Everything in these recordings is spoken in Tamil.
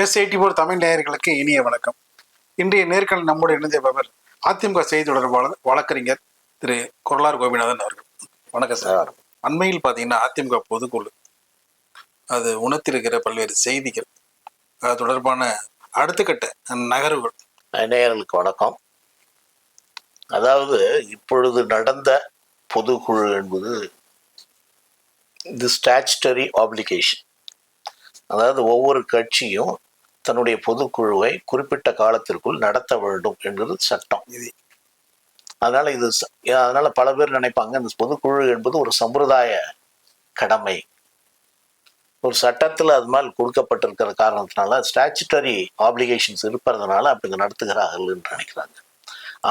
எஸ் எயிட்டி ஃபோர் தமிழ் நேயர்களுக்கு இனிய வணக்கம். இன்றைய நேர்காணல் நம்முடைய இணைந்தவர் அதிமுக செய்தி தொடர்பாளர் வழக்கறிஞர் திரு கொரலார் கோபிநாதன் அவர்கள். வணக்கம் சார். அண்மையில் பார்த்தீங்கன்னா அதிமுக பொதுக்குழு அது உணர்த்திருக்கிற பல்வேறு செய்திகள் அது தொடர்பான அடுத்த கட்ட நகர்வுகள். நேயர்களுக்கு வணக்கம். அதாவது இப்பொழுது நடந்த பொதுக்குழு என்பது இது ஸ்டாச்சுட்டரி ஆப்ளிகேஷன் அதாவது ஒவ்வொரு கட்சியும் தன்னுடைய பொதுக்குழுவை குறிப்பிட்ட காலத்திற்குள் நடத்த வேண்டும் என்பது சட்டம். இது. அதனால இது அதனால பல பேர் நினைப்பாங்க இந்த பொதுக்குழு என்பது ஒரு சம்பிரதாய கடமை. ஒரு சட்டத்தில் அது மாதிரி கொடுக்கப்பட்டிருக்கிற காரணத்தினால ஸ்டாச்சுட்டரி ஆப்ளிகேஷன்ஸ் இருப்பதனால அப்படி நடத்துகிறார்கள் என்று நினைக்கிறாங்க.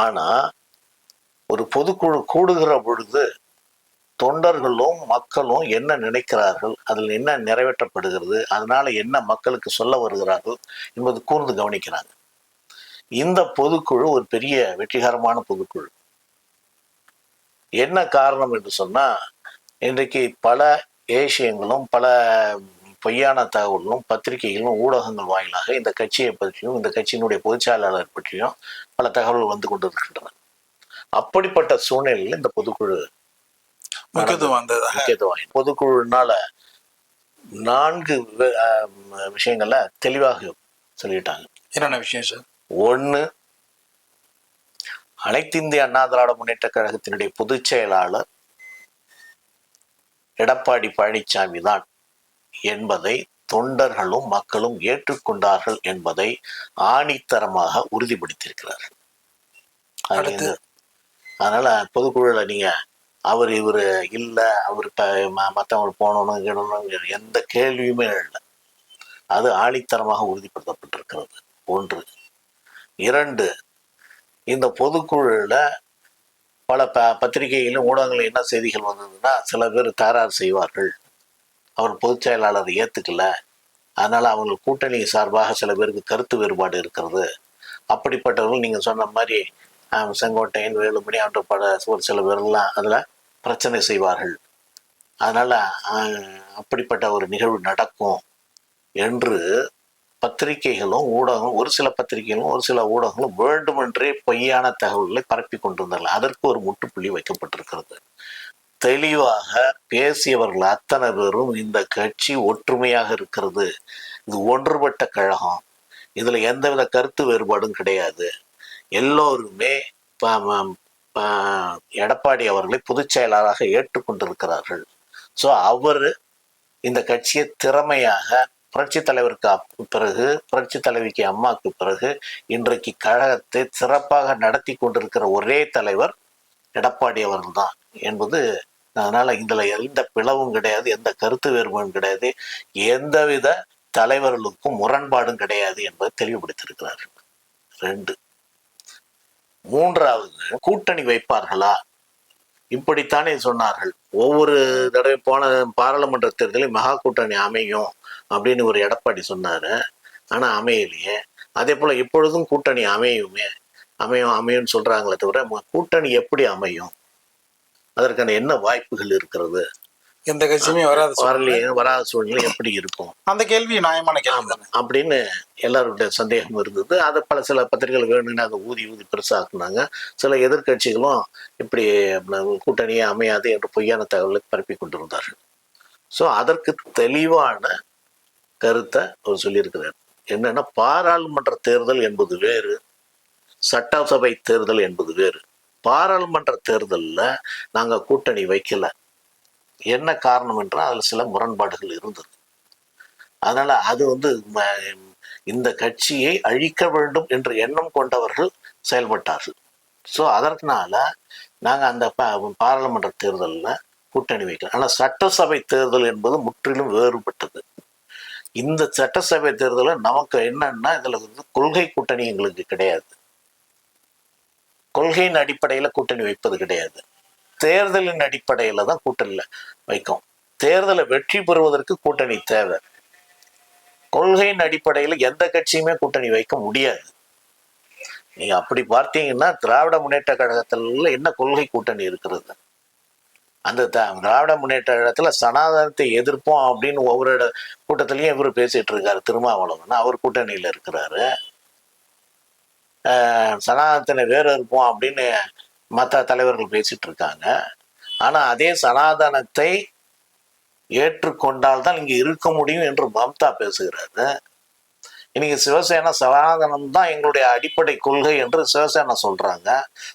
ஆனா ஒரு பொதுக்குழு கூடுகிற பொழுது தொண்டர்களும் மக்களும் என்ன நினைக்கிறார்கள் அதில் என்ன நிறைவேற்றப்படுகிறது அதனால என்ன மக்களுக்கு சொல்ல வருகிறார்கள் என்பது கூர்ந்து கவனிக்கிறாங்க. இந்த பொதுக்குழு ஒரு பெரிய வெற்றிகரமான பொதுக்குழு. என்ன காரணம் என்று சொன்னா இன்றைக்கு பல ஏசியங்களும் பல பொய்யான தகவல்களும் பத்திரிகைகளும் ஊடகங்கள் வாயிலாக இந்த கட்சியை பற்றியும் இந்த கட்சியினுடைய பொதுச்செயலாளர் பற்றியும் பல தகவல்கள் வந்து கொண்டிருக்கின்றன. அப்படிப்பட்ட சூழ்நிலையில் இந்த பொதுக்குழு முக்கியத்துவம். பொதுக்குழுனால நான்கு விஷயங்களை தெளிவாக சொல்லிட்டாங்க. என்னென்ன விஷயம் சார்? ஒன்று அனைத்து இந்திய அண்ணா திராவிட முன்னேற்ற கழகத்தினுடைய பொதுச் செயலாளர் எடப்பாடி பழனிசாமி தான் என்பதை தொண்டர்களும் மக்களும் ஏற்றுக்கொண்டார்கள் என்பதை ஆணித்தரமாக உறுதிப்படுத்தியிருக்கிறார்கள். அதனால பொதுக்குழுல நீங்க அவர் இவர் இல்லை அவர் இப்போ மற்றவங்க போகணும் கிடணும் எந்த கேள்வியுமே இல்லை அது ஆணித்தரமாக உறுதிப்படுத்தப்பட்டிருக்கிறது. ஒன்று. இரண்டு இந்த பொதுக்குழுல பல ப பத்திரிகைகளிலும் ஊடகங்களிலும் என்ன செய்திகள் வந்ததுன்னா சில பேர் தகராறு செய்வார்கள். அவர் பொதுச் செயலாளர் ஏத்துக்கல. அதனால அவங்க கூட்டணி சார்பாக சில பேருக்கு கருத்து வேறுபாடு இருக்கிறது. அப்படிப்பட்டவர்கள் நீங்க சொன்ன மாதிரி செங்கோட்டையன் வேலுமணி ஆண்டு பட ஒரு சில பேர்லாம் அதில் பிரச்சனை செய்வார்கள். அதனால அப்படிப்பட்ட ஒரு நிகழ்வு நடக்கும் என்று பத்திரிகைகளும் ஊடகம் ஒரு சில பத்திரிகைகளும் ஒரு சில ஊடகங்களும் வேண்டுமென்றே பொய்யான தகவல்களை பரப்பி கொண்டிருந்தார்கள். அதற்கு ஒரு முட்டுப்புள்ளி வைக்கப்பட்டிருக்கிறது. தெளிவாக பேசியவர்கள் அத்தனை பேரும் இந்த கட்சி ஒற்றுமையாக இருக்கிறது. இது ஒன்றுபட்ட கழகம். இதில் எந்தவித கருத்து வேறுபாடும் கிடையாது. எல்லோருமே எடப்பாடி அவர்களை பொதுச் செயலாளராக ஏற்றுக்கொண்டிருக்கிறார்கள். ஸோ அவர் இந்த கட்சியை திறமையாக புரட்சி தலைவருக்கு பிறகு புரட்சி தலைவிக்கு அம்மாவுக்கு பிறகு இன்றைக்கு கழகத்தை சிறப்பாக நடத்தி கொண்டிருக்கிற ஒரே தலைவர் எடப்பாடி அவர்கள் தான் என்பது அதனால இதுல எந்த பிளவும் கிடையாது எந்த கருத்து வேறுபாடும் கிடையாது எந்தவித தலைவர்களுக்கும் முரண்பாடும் கிடையாது என்பதை தெளிவுபடுத்தியிருக்கிறார்கள். ரெண்டு மூன்றாவது கூட்டணி வைப்பார்களா? இப்படித்தானே சொன்னார்கள். ஒவ்வொரு தடவை போன பாராளுமன்ற தேர்தலில் மகா கூட்டணி அமையும் அப்படின்னு ஒரு எடப்பாடி சொன்னார். ஆனால் அமையலையே. அதே போல் இப்பொழுதும் கூட்டணி அமையுமே அமையும் அமையும்னு சொல்கிறாங்களே தவிர ம- கூட்டணி எப்படி அமையும்? அதற்கான என்ன வாய்ப்புகள் இருக்கிறது? எந்த கட்சியுமே வராது. வரலையே வராத சூழ்நிலை எப்படி இருக்கும்? அந்த கேள்வி நியாயமான கேள்வி அப்படின்னு எல்லாருடைய சந்தேகம் இருந்தது. அதை பல சில பத்திரிகைகள் வேணும்னு அதை ஊதி ஊதி பெருசாக்குனாங்க. சில எதிர்க்கட்சிகளும் இப்படி கூட்டணியே அமையாது என்று பொய்யான தகவலை பரப்பி கொண்டிருந்தார்கள். ஸோ அதற்கு தெளிவான கருத்தை அவர் சொல்லியிருக்கிறார். என்னன்னா பாராளுமன்ற தேர்தல் என்பது வேறு சட்டசபை தேர்தல் என்பது வேறு. பாராளுமன்ற தேர்தலில் நாங்கள் கூட்டணி வைக்கல. என்ன காரணம் என்றால் அதில் சில முரண்பாடுகள் இருந்தது. அதனால அது வந்து இந்த கட்சியை அழிக்க வேண்டும் என்ற எண்ணம் கொண்டவர்கள் செயல்பட்டார்கள். ஸோ அதற்கனால நாங்கள் அந்த பா- பாராளுமன்ற தேர்தலில் கூட்டணி வைக்கலாம் ஆனால் சட்டசபை தேர்தல் என்பது முற்றிலும் வேறுபட்டது. இந்த சட்டசபை தேர்தலில் நமக்கு என்னன்னா இதில் வந்து கொள்கை கூட்டணி எங்களுக்கு கிடையாது. கொள்கையின் அடிப்படையில் கூட்டணி வைப்பது கிடையாது. தேர்தலின் அடிப்படையில் தான் கூட்டணியில் வைக்கும். தேர்தலை வெற்றி பெறுவதற்கு கூட்டணி தேவை. கொள்கையின் அடிப்படையில் எந்த கட்சியுமே கூட்டணி வைக்க முடியாது. நீங்க அப்படி பார்த்தீங்கன்னா திராவிட முன்னேற்ற கழகத்துல என்ன கொள்கை கூட்டணி இருக்கிறது? அந்த திராவிட முன்னேற்ற கழகத்துல சனாதனத்தை எதிர்ப்போம் அப்படின்னு ஒவ்வொரு இட- கூட்டத்திலயும் இவர் பேசிட்டு இருக்காரு திருமாவளவன். அவர் கூட்டணியில இருக்கிறாரு. ஆஹ் சனாதனத்தினை வேறு இருப்போம் அப்படின்னு மற்ற தலைவர்கள் பேசிட்டு இருக்காங்க ஆனா அதே சனாதனத்தை ஏற்றுக்கொண்டால் தான் இங்க இருக்க முடியும் என்று மம்தா பேசுகிறாரு. இன்னைக்கு சிவசேனா சனாதனம் தான் எங்களுடைய அடிப்படை கொள்கை என்று சிவசேனா சொல்றாங்க.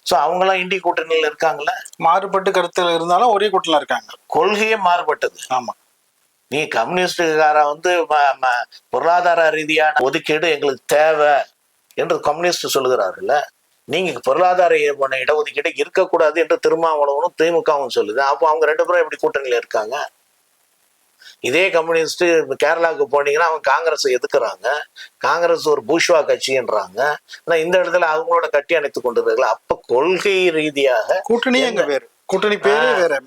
ஸோ அவங்களாம் இந்தி கூட்டணியில் இருக்காங்கல்ல மாறுபட்டு கருத்துல இருந்தாலும் ஒரே கூட்டணியில் இருக்காங்க. கொள்கையே மாறுபட்டது. ஆமா. நீ கம்யூனிஸ்டுக்கார வந்து பொருளாதார ரீதியான ஒதுக்கீடு எங்களுக்கு தேவை என்று கம்யூனிஸ்ட் சொல்லுகிறாருல்ல. நீங்க பொருளாதார இட- இடஒதுக்கீடு இருக்கக்கூடாது என்று திருமாவளவனும் திமுகவும் சொல்லுது. அப்போ அவங்க ரெண்டு பேரும் எப்படி கூட்டணியில இருக்காங்க? இதே கம்யூனிஸ்ட் கேரளாவுக்கு போனீங்கன்னா அவங்க காங்கிரஸை எதுக்குறாங்க? காங்கிரஸ் ஒரு பூஷ்வா கட்சின்றாங்க. ஆனா இந்த இடத்துல அவங்களோட கட்டி அணைத்து கொண்டிருக்காங்க அப்ப கொள்கை ரீதியாக கூட்டணியே எங்க வேறு? கூட்டணி பேரே வேற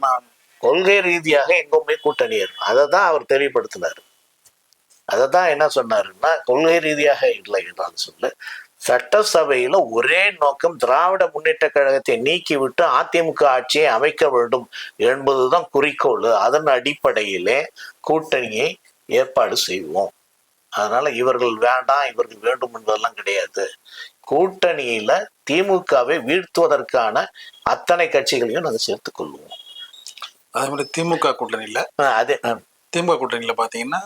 கொள்கை ரீதியாக எங்குமே கூட்டணி அதை தான் அவர் தெளிவுபடுத்தினார். அதை தான் என்ன சொன்னாருன்னா கொள்கை ரீதியாக இல்லை என்றால் சொல்லு. சட்டசபையில ஒரே நோக்கம் திராவிட முன்னேற்ற கழகத்தை நீக்கிவிட்டு அதிமுக ஆட்சியை அமைக்க வேண்டும் என்பதுதான் குறிக்கோள். அதன் அடிப்படையிலே கூட்டணியை ஏற்பாடு செய்வோம். அதனால இவர்கள் வேண்டாம் இவர்கள் வேண்டும் என்பதெல்லாம் கிடையாது. கூட்டணியில திமுகவை வீழ்த்துவதற்கான அத்தனை கட்சிகளையும் நாங்கள் சேர்த்துக் கொள்வோம். அதே மாதிரி திமுக கூட்டணியில அதே. திமுக கூட்டணியில பாத்தீங்கன்னா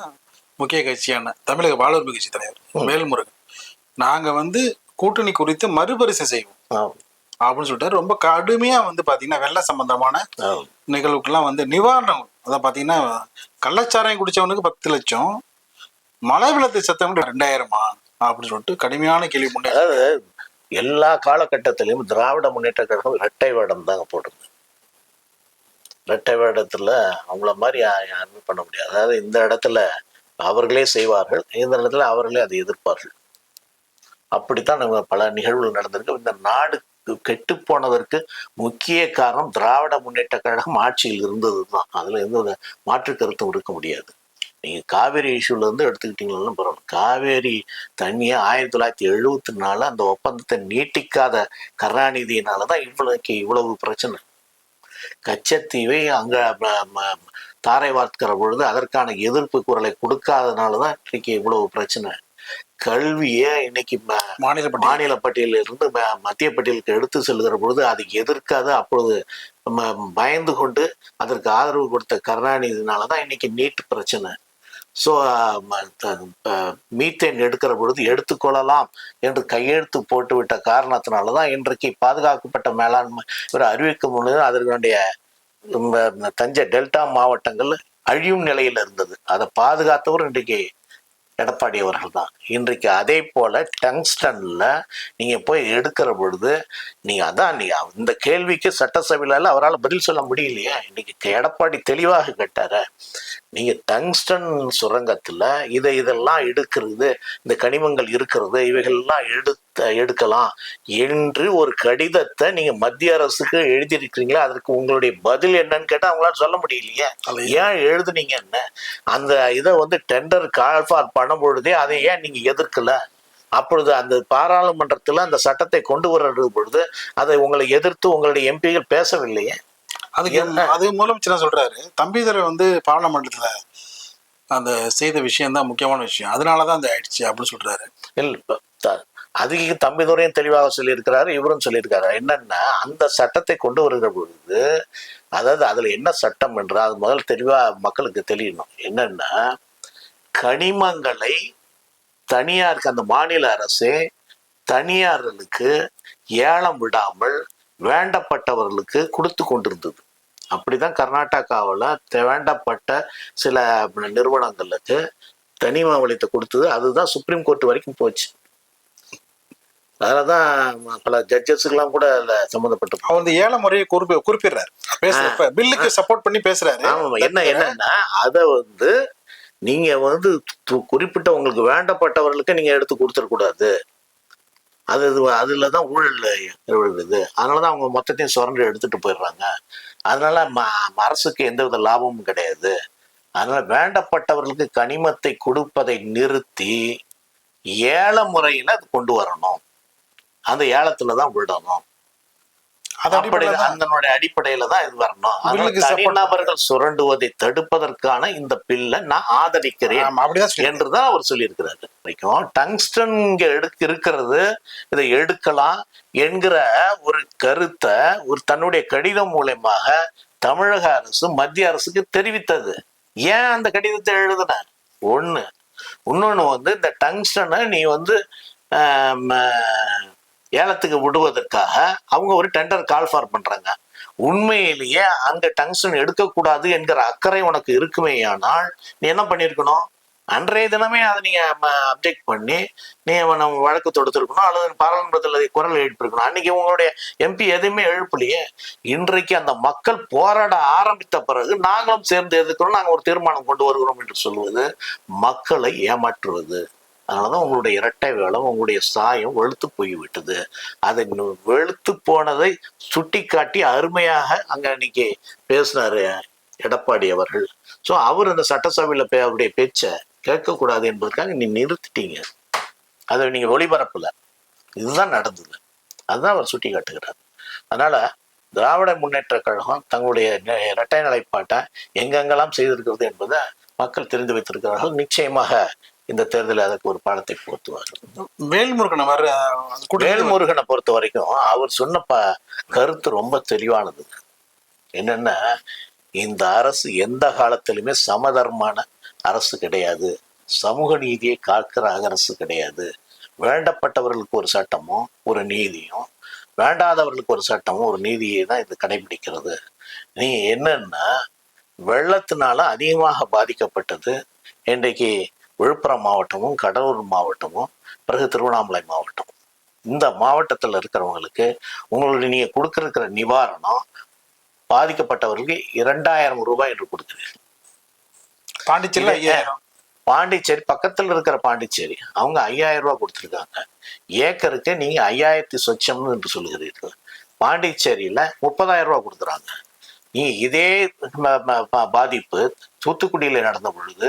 முக்கிய கட்சியான தமிழக வாழ்வுரிமை கட்சி தலைவர் வேல்முருகன் நாங்க வந்து கூட்டணி குறித்து மறுபரிசீலனை செய்வோம். அப்படின்னு சொல்லிட்டு ரொம்ப கடுமையா வந்து பாத்தீங்கன்னா வெள்ள சம்பந்தமான. நிகழ்வுக்கெல்லாம் வந்து நிவாரணம் அதான் பாத்தீங்கன்னா கள்ளச்சாராயம் குடிச்சவனுக்கு பத்து லட்சம் மழை வெள்ளத்தை சத்தவனுக்கு ரெண்டாயிரமா அப்படின்னு சொல்லிட்டு கடுமையான கேள்வி முன்னே. அதாவது எல்லா காலகட்டத்திலையும் திராவிட முன்னேற்ற கழகம் இரட்டை வேடம் தாங்க போடுது இரட்டை வேடத்துல அவங்கள மாதிரி யாருமே பண்ண முடியாது. அதாவது இந்த இடத்துல அவர்களே செய்வார்கள் இந்த இடத்துல அவர்களே அதை எதிர்ப்பார்கள். அப்படித்தான் நம்ம பல நிகழ்வுகள் நடந்திருக்கு. இந்த நாடு கெட்டு போனதற்கு முக்கிய காரணம் திராவிட முன்னேற்ற கழகம் ஆட்சியில் இருந்தது தான் அதுல எந்த ஒரு மாற்று கருத்தும் இருக்க முடியாது. நீங்க காவேரி இஷ்யூல இருந்து எடுத்துக்கிட்டீங்களும் பரவாயில்ல காவேரி தண்ணியை ஆயிரத்தி தொள்ளாயிரத்தி எழுபத்தி நாலு அந்த ஒப்பந்தத்தை நீட்டிக்காத கருணாநிதியினால தான் இவ்வளோக்கு இவ்வளவு பிரச்சனை. கச்சத்தீவை அங்க ம- தாரை வார்க்கிற பொழுது அதற்கான எதிர்ப்பு குரலை கொடுக்காதனால தான் இன்னைக்கு இவ்வளவு பிரச்சனை. கல்வியை இன்னைக்கு மாநில மாநில பட்டியலில் இருந்து மத்திய பட்டியலுக்கு எடுத்து செல்கிற பொழுது அது எதிர்க்காத அப்பொழுது பயந்து கொண்டு அதற்கு ஆதரவு கொடுத்த கருணாநிதினால தான் இன்னைக்கு நீட் பிரச்சனை. ஸோ மீத்தேன் எடுக்கிற பொழுது எடுத்துக்கொள்ளலாம் என்று கையெழுத்து போட்டு விட்ட காரணத்தினால தான் இன்றைக்கு பாதுகாக்கப்பட்ட மேலாண்மை ஒரு அறிவிக்க இந்த இந்த தஞ்சை டெல்டா மாவட்டங்கள் அழியும் நிலையில் இருந்தது. அதை பாதுகாத்தவர் இன்றைக்கு எடப்பாடி அவர்கள் தான் இன்றைக்கு அதே போல டங்ஸ்டன்ல நீங்க போய் எடுக்கிற பொழுது நீங்க அதான் நீ இந்த கேள்விக்கு சட்டசபையில அவரால் பதில் சொல்ல முடியலையா. இன்னைக்கு எடப்பாடி தெளிவாக கேட்டார. நீங்க டங்ஸ்டன் சுரங்கத்துல இதை இதெல்லாம் எடுக்கிறது இந்த கனிமங்கள் இருக்கிறது இவைகள்லாம் எடு எடுக்கலாம் என்று ஒரு கடிதத்தை நீங்க மத்திய அரசுக்கு எழுதியிருக்கிறீங்களா? அதற்கு உங்களுடைய பதில் என்னன்னு கேட்டா அவங்களால சொல்ல முடியலையே. ஏன் எழுதுனீங்க என்ன? அந்த இதை வந்து டெண்டர் கால் ஃபார் பண்ணும் பொழுதே அதை ஏன் நீங்க எதிர்க்கல? அப்பொழுது அந்த பாராளுமன்றத்துல அந்த சட்டத்தை கொண்டு வர்ற பொழுது அதை உங்களை எதிர்த்து உங்களுடைய எம்பிகள் பேசவில்லையே? அதுக்கு? அது முதலமைச்சர் என்ன சொல்றாரு தம்பிதுரை வந்து பாராளுமன்றத்துல அந்த செய்த விஷயம் தான் முக்கியமான விஷயம். அதனாலதான் அந்த ஆயிடுச்சு அப்படின்னு சொல்றாரு. இல்ல அதுக்கு தம்பிதுரையும் தெளிவாக சொல்லியிருக்கிறாரு இவரும் சொல்லியிருக்காரு. என்னன்னா அந்த சட்டத்தை கொண்டு வருகிற பொழுது அதாவது அதுல என்ன சட்டம் என்று அது முதல் தெளிவா மக்களுக்கு தெரியணும் என்னன்னா கனிமங்களை தனியாருக்கு அந்த மாநில அரசே தனியார்களுக்கு ஏலம் விடாமல் வேண்டப்பட்டவர்களுக்கு கொடுத்து கொண்டிருந்தது. அப்படிதான் கர்நாடகாவில் வேண்டப்பட்ட சில நிறுவனங்களுக்கு தனிமா வழித்தை கொடுத்தது. அதுதான் சுப்ரீம் கோர்ட் வரைக்கும் போச்சு. அதனாலதான் பல ஜட்ஜஸ்க்கெல்லாம் கூட அதுல சம்மந்தப்பட்டு அவர் இந்த ஏழை முறையை குறிப்பி குறிப்பிடுறாரு. பேசுறப்ப பில்லுக்கு சப்போர்ட் பண்ணி பேசுறாரு. ஆமா என்ன என்னன்னா அத வந்து நீங்க வந்து குறிப்பிட்ட உங்களுக்கு வேண்டப்பட்டவர்களுக்கு நீங்க எடுத்து கொடுத்துடக்கூடாது அது இது அதுலதான் ஊழல் விழுது அதனாலதான் அவங்க மொத்தத்தையும் சுரண்டு எடுத்துட்டு போயிடுறாங்க. அதனால ம- அரசுக்கு எந்தவித லாபமும் கிடையாது. அதனால வேண்டப்பட்டவர்களுக்கு கனிமத்தை கொடுப்பதை நிறுத்தி ஏல முறையில அது கொண்டு வரணும். அந்த ஏலத்துல தான் விடணும். அடிப்படையில தான் அதனுடைய அடிப்படையில தான் இது வரணும். தனிநபர்கள் சுரண்டுவதை தடுப்பதற்கான இந்த பில்லை நான் ஆதரிக்கிறேன் என்றுதான் அவர் சொல்லியிருக்கிறாரு. வரைக்கும் டங்ஸ்டன் இங்க எடுக்க இருக்கிறது இதை எடுக்கலாம் என்கிற ஒரு கருத்தை ஒரு தன்னுடைய கடிதம் மூலயமாக தமிழக அரசு மத்திய அரசுக்கு தெரிவித்தது. ஏன் அந்த கடிதத்தை எழுதுன ஒண்ணு. இன்னொன்னு வந்து இந்த டங்ஸ்டனை நீ வந்து ஆஹ், ஏலத்துக்கு விடுவதற்காக அவங்க ஒரு டெண்டர் கால் ஃபார் பண்றாங்க. உண்மையிலேயே அங்க டங்ஸ்டன் எடுக்கக்கூடாது என்கிற அக்கறை உனக்கு இருக்குமேயானால் நீ என்ன பண்ணியிருக்கணும்? அன்றைய தினமே அதை நீங்க அப்டெக்ட் பண்ணி நீ அவனை வழக்கு தொடுத்திருக்கணும் அல்லது பாராளுமன்றத்தில் அதை குரல் எழுப்பியிருக்கணும். அன்னைக்கு உங்களுடைய எம்பி எதுவுமே எழுப்பலையே. இன்றைக்கு அந்த மக்கள் போராட ஆரம்பித்த பிறகு நாங்களும் சேர்ந்து எதுக்கிறோம் நாங்கள் ஒரு தீர்மானம் கொண்டு வருகிறோம் என்று சொல்வது மக்களை ஏமாற்றுவது. அதனாலதான் உங்களுடைய இரட்டை வேலம் உங்களுடைய சாயம் வெளுத்து போய்விட்டது. அதை வெளுத்து போனதை சுட்டிக்காட்டி அருமையாக அங்க அன்னைக்கு பேசினாரு எடப்பாடி அவர்கள். ஸோ அவர் அந்த சட்டசபையில பே- அவருடைய பேச்சை கேட்கக்கூடாது என்பதற்காக நீ நிறுத்திட்டீங்க. அதை நீங்க ஒளிபரப்பல. இதுதான் நடந்தது. அதுதான் அவர் சுட்டி காட்டுகிறார் அதனால திராவிட முன்னேற்ற கழகம் தங்களுடைய இரட்டை நிலைப்பாட்டை எங்கெங்கெல்லாம் செய்திருக்கிறது என்பதை மக்கள் தெரிந்து வைத்திருக்கிறார்கள். நிச்சயமாக இந்த தேர்தலில் அதற்கு ஒரு பாடத்தை புகுத்துவார்கள் வேல்முருகன் வர வேல்முருகனை பொறுத்த வரைக்கும் அவர் சொன்ன ப கருத்து ரொம்ப தெளிவானது. என்னன்னா இந்த அரசு எந்த காலத்திலுமே சமதர்மான அரசு கிடையாது. சமூக நீதியை காக்கிற அரசு கிடையாது. வேண்டப்பட்டவர்களுக்கு ஒரு சட்டமும் ஒரு நீதியும் வேண்டாதவர்களுக்கு ஒரு சட்டமும் ஒரு நீதியை தான் இது கடைபிடிக்கிறது. நீ என்னன்னா வெள்ளத்தினால அதிகமாக பாதிக்கப்பட்டது. இன்றைக்கு விழுப்புரம் மாவட்டமும் கடலூர் மாவட்டமும் பிறகு திருவண்ணாமலை மாவட்டம். இந்த மாவட்டத்தில் இருக்கிறவங்களுக்கு உங்களுக்கு நீங்க கொடுக்கிற நிவாரணம் பாதிக்கப்பட்டவர்களுக்கு இரண்டாயிரம் ரூபாய் என்று கொடுக்குறீர்கள். பாண்டிச்சேரியில இது- ஐயாயிரம். பாண்டிச்சேரி பக்கத்தில் இருக்கிற பாண்டிச்சேரி அவங்க ஐயாயிரம் ரூபாய் கொடுத்துருக்காங்க. ஏக்கருக்கு நீங்க ஐயாயிரத்தி சொச்சம்னு என்று சொல்லுகிறீர்கள். பாண்டிச்சேரியில முப்பதாயிரம் ரூபாய் கொடுக்குறாங்க. நீ இதே பாதிப்பு தூத்துக்குடியில நடந்த பொழுது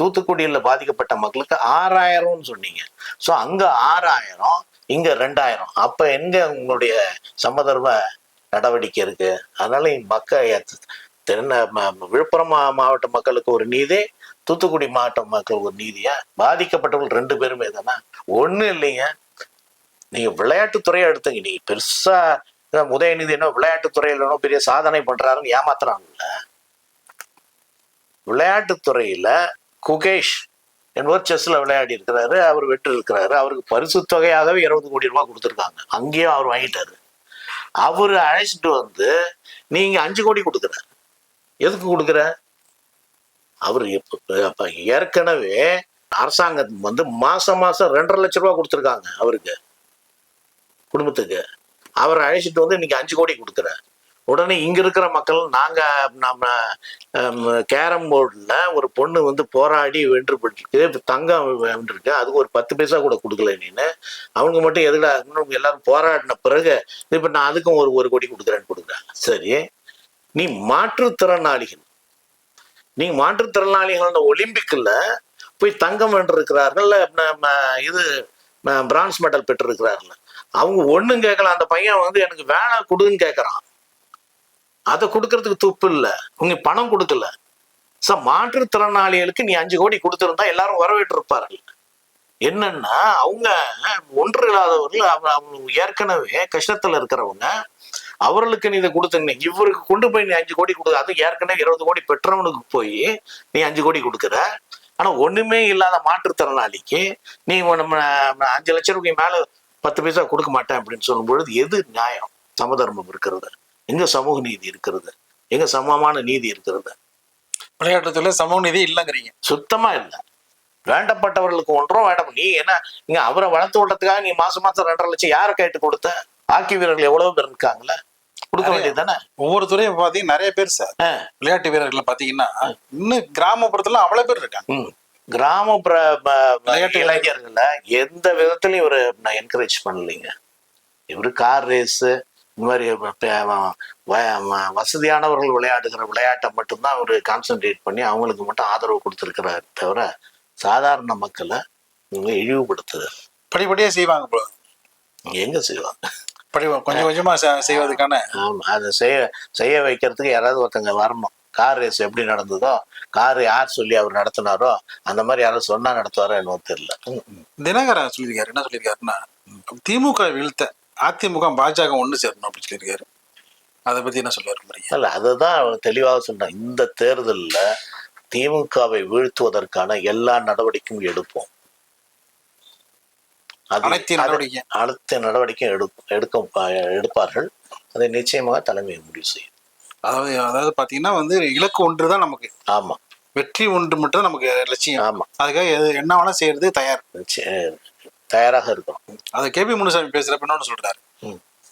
தூத்துக்குடியில பாதிக்கப்பட்ட மக்களுக்கு ஆறாயிரம்னு சொன்னீங்க. ஸோ அங்க ஆறாயிரம் இங்க ரெண்டாயிரம். அப்ப எங்க உங்களுடைய சமதர்ம நடவடிக்கை இருக்கு? அதனால என் மக்கள் தென்ன விழுப்புரம் மாவட்ட மக்களுக்கு ஒரு நீதி தூத்துக்குடி மாவட்ட மக்களுக்கு ஒரு நீதியா? பாதிக்கப்பட்டவர்கள் ரெண்டு பேருமே தானே? ஒண்ணும் இல்லைங்க. நீங்க விளையாட்டுத்துறையை எடுத்துங்க. நீங்க பெருசா உதயநிதி என்ன விளையாட்டுத்துறையில பெரிய சாதனை பண்றாருன்னு ஏமாத்துறாங்கல்ல. விளையாட்டுத்துறையில் குகேஷ் என்பவர் செஸ்ல விளையாடி இருக்கிறாரு அவர் வெற்றி இருக்கிறாரு அவருக்கு பரிசு தொகையாகவே இருபது கோடி ரூபாய் கொடுத்துருக்காங்க. அங்கேயும் அவர் வாங்கிட்டாரு. அவர் அழைச்சிட்டு வந்து நீங்க அஞ்சு கோடி கொடுக்குற. எதுக்கு கொடுக்குற? அவர் இப்போ ஏற்கனவே அரசாங்கம் வந்து மாசம் மாசம் ரெண்டரை லட்ச ரூபா கொடுத்துருக்காங்க அவருக்கு குடும்பத்துக்கு. அவரை அழைச்சிட்டு வந்து இன்னைக்கு அஞ்சு கோடி கொடுக்குற. உடனே இங்க இருக்கிற மக்கள் நாங்க நம்ம கேரம் போர்டுல ஒரு பொண்ணு வந்து போராடி வென்று பெற்றிருக்கு தங்கம் வென்றிருக்கு. அதுக்கு ஒரு பத்து பைசா கூட கொடுக்கல நீன்னு அவங்க மட்டும் எதுல எல்லாரும் போராடின பிறகு இப்போ நான் அதுக்கும் ஒரு ஒரு கோடி கொடுக்குறேன்னு கொடுக்குறாங்க சரி. நீ மாற்றுத்திறனாளிகள். நீ மாற்றுத்திறனாளிகள் ஒலிம்பிக்ல போய் தங்கம் வென்றிருக்கிறார்கள் நம்ம இது பிரான்ஸ் மெடல் பெற்றிருக்கிறார்கள். அவங்க ஒண்ணும் கேட்கலாம் அந்த பையன் வந்து எனக்கு வேலை கொடுன்னு கேட்குறான். அதை கொடுக்கறதுக்கு துப்பு இல்லை. உங்க பணம் கொடுக்கல. சார் மாற்றுத்திறனாளிகளுக்கு நீ அஞ்சு கோடி கொடுத்துருந்தா எல்லாரும் வரவேற்று இருப்பார்கள் என்னன்னா அவங்க ஒன்று இல்லாதவர்கள் அவங்க அவங்க ஏற்கனவே கஷ்டத்துல இருக்கிறவங்க அவர்களுக்கு நீ இதை கொடுத்தீங்க இவருக்கு கொண்டு போய் நீ அஞ்சு கோடி கொடுக்க அது ஏற்கனவே இருபது கோடி பெற்றவனுக்கு போய் நீ அஞ்சு கோடி கொடுக்குற. ஆனா ஒண்ணுமே இல்லாத மாற்றுத்திறனாளிக்கு நீ நம்ம நம்ம அஞ்சு லட்சம் ரூபாய்க்கு மேல பத்து பைசா கொடுக்க மாட்டேன் அப்படின்னு சொல்லும் பொழுது எது நியாயம்? சமதர்மம் இருக்கிறது. எங்க சமூக நீதி இருக்கிறது? எங்க சமமான நீதி இருக்கிறது? விளையாட்டுத்துறை சமூக நீதி இல்லைங்கிறீங்க. சுத்தமா இல்லை. வேண்டப்பட்டவர்களுக்கு ஒன்றும் வேண்டாம் நீ என்ன நீங்க அவரை வளர்த்து விடுறதுக்காக நீ மாசம் மாசம் ரெண்டரை லட்சம் யாரை கேட்டு கொடுத்த? ஹாக்கி வீரர்கள் எவ்வளவு பேர் இருக்காங்களே கொடுக்க. வேண்டியது தானே? ஒவ்வொரு துறையும் பாத்தீங்கன்னா நிறைய பேர் சார் விளையாட்டு வீரர்கள் பாத்தீங்கன்னா இன்னும் கிராமப்புறத்துல அவ்வளவு பேர் இருக்காங்க. கிராமப்புற விளையாட்டு இளைஞர்கள. எந்த விதத்திலையும் இவரு நான் என்கரேஜ் பண்ணலைங்க. இவரு கார் ரேஸ் இந்த மாதிரி வசதியானவர்கள் விளையாடுகிற விளையாட்டை மட்டும்தான் அவரு கான்சென்ட்ரேட் பண்ணி அவங்களுக்கு மட்டும் ஆதரவு கொடுத்துருக்கிறார் தவிர சாதாரண மக்களை இவங்க இழிவுபடுத்துது படிப்படியா செய்வாங்க போல எங்க செய்வாங்க? படி கொஞ்சம் கொஞ்சமா செ- செய்வதற்கான. ஆமா அதை செய்ய செய்ய வைக்கிறதுக்கு யாராவது ஒருத்தங்க வரணும். கார் ரேஸ் எப்படி நடந்ததோ கார் யார் சொல்லி அவர் நடத்தினாரோ அந்த மாதிரி யாரும் சொன்னா நடத்துவாரோ என்னவோ தெரியல. தினகரன் சொல்லியிருக்காரு என்ன சொல்லியிருக்காருன்னா திமுக வீழ்த்த அதிமுக பாஜக ஒண்ணு சேரணும் அப்படின்னு சொல்லியிருக்காரு. அதை பத்தி என்ன சொல்ல விரும்புறீங்க இல்ல அதுதான் அவர் தெளிவாக சொல்றேன். இந்த தேர்தல்ல திமுகவை வீழ்த்துவதற்கான எல்லா நடவடிக்கையும் எடுப்போம். அது- அனைத்து அது- நடவடிக்கை அனைத்து நடவடிக்கையும் எடுக்கும் எடுப்பார்கள். அதை நிச்சயமாக தலைமை முடிவு செய்யும். அதாவது அதாவது பாத்தீங்கன்னா வந்து இலக்கு ஒன்று தான் நமக்கு. ஆமா. வெற்றி ஒன்று மட்டும் தான் நமக்கு லட்சியம். ஆமா. அதுக்காக என்ன வேணா செய்யறது தயார். தயாராக இருக்கணும். அதை கேபி முனுசாமி பேசுறப்ப இன்னொன்னு சொல்றாரு.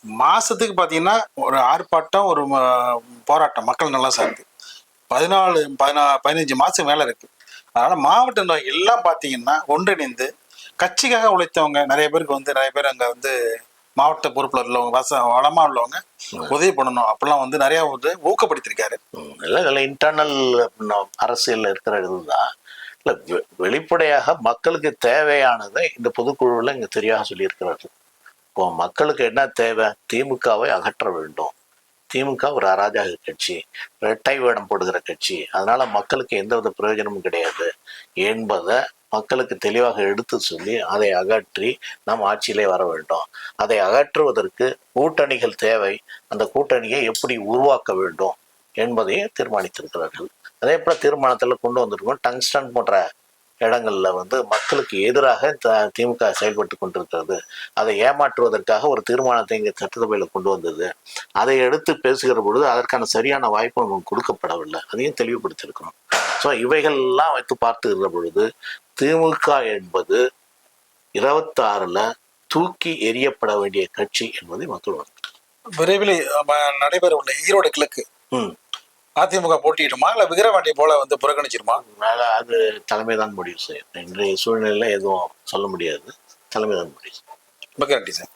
மாசத்துக்கு பாத்தீங்கன்னா ஒரு ஆர்ப்பாட்டம் ஒரு போராட்டம் மக்கள் நல்லா சார்ந்து. பதினாலு பதினா பதினஞ்சு மாசம் மேல இருக்கு. அதனால மாவட்ட நிர்வாகிகள் எல்லாம் பாத்தீங்கன்னா ஒன்றிணைந்து கட்சிக்காக உழைத்தவங்க நிறைய பேருக்கு வந்து நிறைய பேர் அங்க வந்து மாவட்ட பொறுப்புல உள்ளவங்க வச வளமா உள்ளவங்க உதவி பண்ணணும். அப்படிலாம் வந்து நிறைய வந்து ஊக்கப்படுத்திருக்காரு இல்ல இன்டர்னல் அரசியல்ல இருக்கிற இதுதான். இல்லை வெ- வெளிப்படையாக மக்களுக்கு தேவையானதை இந்த பொதுக்குழுவில் இங்க தெரியாக சொல்லியிருக்கிறார்கள். இப்போ மக்களுக்கு என்ன தேவை? திமுகவை அகற்ற வேண்டும். திமுக ஒரு அராஜக கட்சி இரட்டை வேடம் போடுகிற கட்சி. அதனால மக்களுக்கு எந்தவித பிரயோஜனமும் கிடையாது என்பதை மக்களுக்கு தெளிவாக எடுத்து சொல்லி அதை அகற்றி நாம் ஆட்சியிலே வர வேண்டும். அதை அகற்றுவதற்கு கூட்டணிகள் தேவை. அந்த கூட்டணியை எப்படி உருவாக்க வேண்டும் என்பதையே தீர்மானித்திருக்கிறார்கள். அதே போல தீர்மானத்துல கொண்டு வந்திருக்கோம். டங்ஸ்டன் போன்ற இடங்கள்ல வந்து மக்களுக்கு எதிராக த- திமுக செயல்பட்டு கொண்டிருக்கிறது. அதை ஏமாற்றுவதற்காக ஒரு தீர்மானத்தை இங்கே சட்டசபையில கொண்டு வந்தது. அதை எடுத்து பேசுகிற பொழுது அதற்கான சரியான வாய்ப்பு நமக்கு கொடுக்கப்படவில்லை. அதையும் தெளிவுபடுத்தியிருக்கிறோம். ஸோ இவைகள்லாம் வைத்து பார்த்துக்கிற பொழுது திமுக என்பது இருபத்தாறுல தூக்கி எறியப்பட வேண்டிய கட்சி என்பதை மக்கள். விரைவில் நடைபெற உள்ள ஈரோடு கிழக்கு. ம். அதிமுக போட்டியிடுமா? இல்ல விக்கிரவாண்டி போல வந்து புறக்கணிச்சிருமா? அதனால அது தலைமை தான் முடிவு செய்யும். இன்றைய சூழ்நிலையில எதுவும் சொல்ல முடியாது. தலைமை தான் முடிவு நன்றி சார்.